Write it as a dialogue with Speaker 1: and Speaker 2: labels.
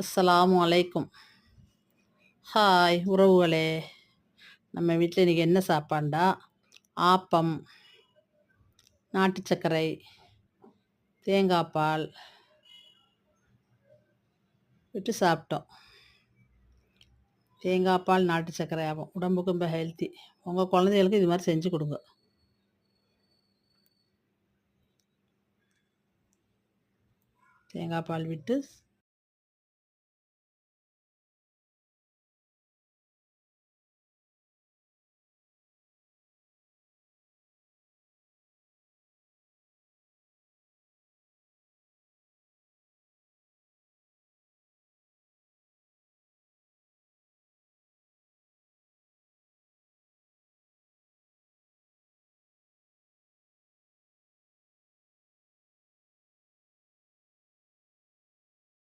Speaker 1: அஸ்ஸலாமு அலைக்கும். ஹாய் உறவுகளே நம்ம வீட்டில் இன்றைக்கி என்ன சாப்பாண்டா ஆப்பம் நாட்டு சர்க்கரை தேங்காய் பால் விட்டு சாப்பிட்டோம். தேங்காய் பால் நாட்டு சர்க்கரை ஆகும் உடம்புக்கு ரொம்ப ஹெல்த்தி உங்கள் குழந்தைகளுக்கு இது மாதிரி செஞ்சு கொடுங்க. தேங்காய் பால் விட்டு